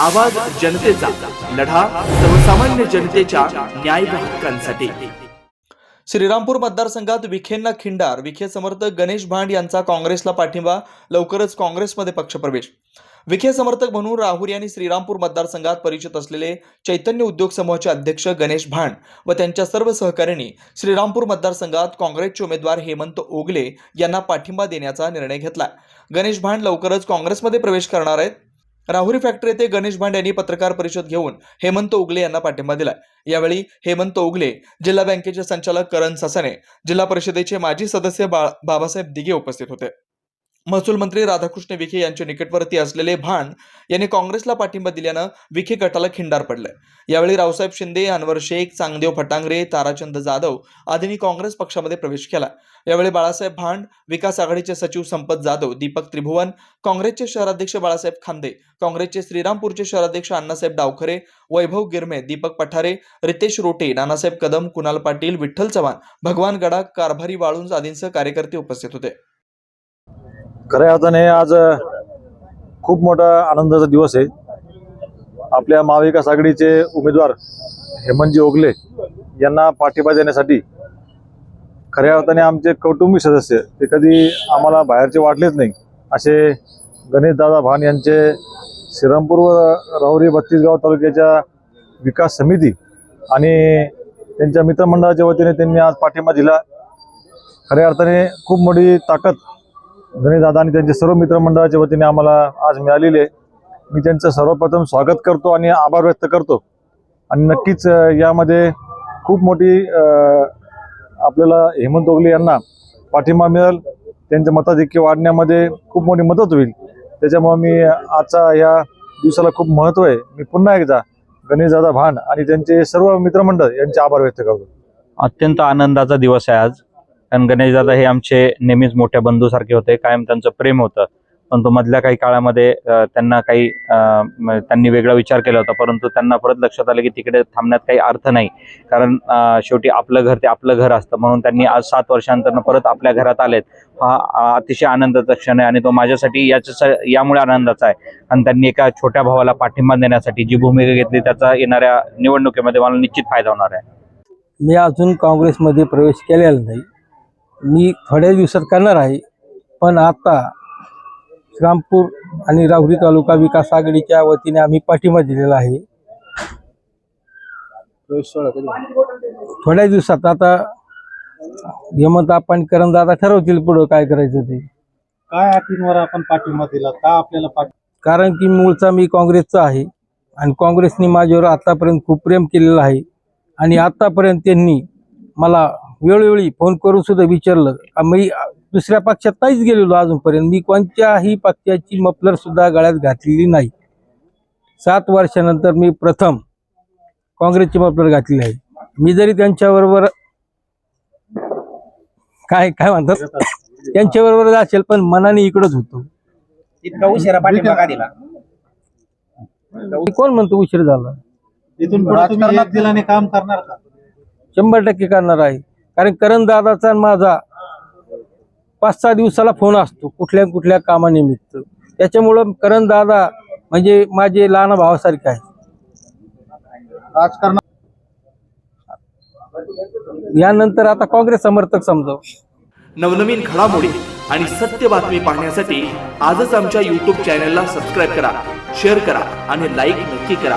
आवाज जनतेचा लढा सर्वसामान्य जनतेच्या न्याय हक्कांसाठी. श्रीरामपूर मतदारसंघात विखेंना खिंडार विखे समर्थक गणेश भांड यांचा काँग्रेसला पाठिंबा लवकरच काँग्रेसमध्ये पक्षप्रवेश. विखे समर्थक म्हणून राहुरी आणि श्रीरामपूर मतदारसंघात परिचित असलेले चैतन्य उद्योग समूहाचे अध्यक्ष गणेश भांड व त्यांच्या सर्व सहकाऱ्यांनी श्रीरामपूर मतदारसंघात काँग्रेसचे उमेदवार हेमंत ओगले यांना पाठिंबा देण्याचा निर्णय घेतला गणेश भांड लवकरच काँग्रेसमध्ये प्रवेश करणार आहेत. राहुरी फॅक्टरी येथे गणेश भांड यांनी पत्रकार परिषद घेऊन हेमंत ओगले यांना पाठिंबा दिला यावेळी हेमंत ओगले जिल्हा बँकेचे संचालक करण ससाने जिल्हा परिषदेचे माजी सदस्य बाळ बाबासाहेब दिघे उपस्थित होते. महसूल मंत्री राधाकृष्ण विखे यांच्या निकटवर्ती असलेले भांड यांनी काँग्रेसला पाठिंबा दिल्यानं विखे गटाला खिंडार पडलंय. यावेळी रावसाहेब शिंदे अनवर शेख चांगदेव फटांगरे ताराचंद जाधव आदींनी काँग्रेस पक्षामध्ये प्रवेश केला. यावेळी बाळासाहेब भांड विकास आघाडीचे सचिव संपत जाधव दीपक त्रिभुवन काँग्रेसचे शहराध्यक्ष बाळासाहेब खांदे काँग्रेसचे श्रीरामपूरचे शहराध्यक्ष अण्णासाहेब डावखरे वैभव गिरमे दीपक पठारे रितेश रोटे नानासाहेब कदम कुणाल पाटील विठ्ठल चव्हाण भगवान गडा कारभारी वाळुंज आदींसह कार्यकर्ते उपस्थित होते. खऱ्या अर्थाने आज खूप मोठा आनंदाचा दिवस आहे. आपल्या महाविकास आघाडीचे उमेदवार हेमंतजी ओगले यांना पाठिंबा देण्यासाठी खऱ्या अर्थाने आमचे कौटुंबिक सदस्य ते कधी आम्हाला बाहेरचे वाटलेच नाही. असे गणेशदादा भान यांचे श्रीरामपूर व राहुरी बत्तीसगाव तालुक्याच्या विकास समिती आणि त्यांच्या मित्रमंडळाच्या वतीने त्यांनी आज पाठिंबा दिला. खऱ्या अर्थाने खूप मोठी ताकद गणेशदादा आणि त्यांचे सर्व मित्रमंडळाच्या वतीने आम्हाला आज मिळालेले मी त्यांचं सर्वप्रथम स्वागत करतो आणि आभार व्यक्त करतो. आणि नक्कीच यामध्ये खूप मोठी आपल्याला हेमंत ओगले यांना पाठिंबा मिळेल. त्यांचं मताधिक्य वाढण्यामध्ये खूप मोठी मदत होईल. त्याच्यामुळे मी आजचा या दिवसाला खूप महत्त्व आहे. मी पुन्हा एकदा गणेशदादा भान आणि त्यांचे सर्व मित्रमंडळ यांचे आभार व्यक्त करतो. अत्यंत आनंदाचा दिवस आहे आज. कारण गणेशदादा हे आमचे नेहमीच मोठ्या बंधूसारखे होते कायम त्यांचं प्रेम होतं. परंतु मधल्या काही काळामध्ये त्यांना काही त्यांनी वेगळा विचार केला होता. परंतु त्यांना परत लक्षात आलं की तिकडे थांबण्यात काही अर्थ नाही. कारण शेवटी आपलं घर ते आपलं घर असतं. म्हणून त्यांनी आज सात वर्षांतर परत आपल्या घरात आलेत. हा अतिशय आनंदाचा क्षण आहे आणि तो माझ्यासाठी याच्या यामुळे आनंदाचा आहे. आणि त्यांनी एका छोट्या भावाला पाठिंबा देण्यासाठी जी भूमिका घेतली त्याचा येणाऱ्या निवडणुकीमध्ये मला निश्चित फायदा होणार आहे. मी अजून काँग्रेसमध्ये प्रवेश केलेला नाही. मी थोड्या दिवसात करणार आहे. पण आता श्रीरामपूर आणि राहुरी तालुका विकास आघाडीच्या वतीने आम्ही पाठिंबा दिलेला आहे. थोड्या दिवसात आता हेमंत आपण करण दादा ठरवतील पुढं काय करायचं ते. काय अटींवर आपण पाठिंबा दिला? का आपल्याला कारण की मूळचा मी काँग्रेसचा आहे आणि काँग्रेसने माझ्यावर आतापर्यंत खूप प्रेम केलेलं आहे. आणि आतापर्यंत त्यांनी मला वेळोवेळी फोन करून सुद्धा विचारलं. मी दुसऱ्या पक्षात काहीच गेलेलो अजूनपर्यंत. मी कोणत्याही पक्षाची मफलर सुद्धा गळ्यात घातलेली नाही. सात वर्षानंतर मी प्रथम काँग्रेसची मफलर घातलेली आहे. मी जरी त्यांच्याबरोबर काय काय म्हणतात? त्यांच्याबरोबर असेल पण मनाने इकडंच होतो. इतका उशिरा पाठिंबा दिला? कोण म्हणतो उशीर झाला? इथून काम करणार का? शंभर टक्के करणार आहे. कारण करण दादाचा आणि माझा पाच सहा दिवसाला फोन असतो कुठल्या कुठल्या कामानिमित्त. त्याच्यामुळं करण दादा म्हणजे माझे लहान भावासारखे आहे राजकारण यानंतर आता काँग्रेस समर्थक समजाव. नवनवीन घडामोडी आणि सत्य बातमी पाहण्यासाठी आजच आमच्या यूट्यूब चॅनलला सबस्क्राईब करा शेअर करा आणि लाईक नक्की करा.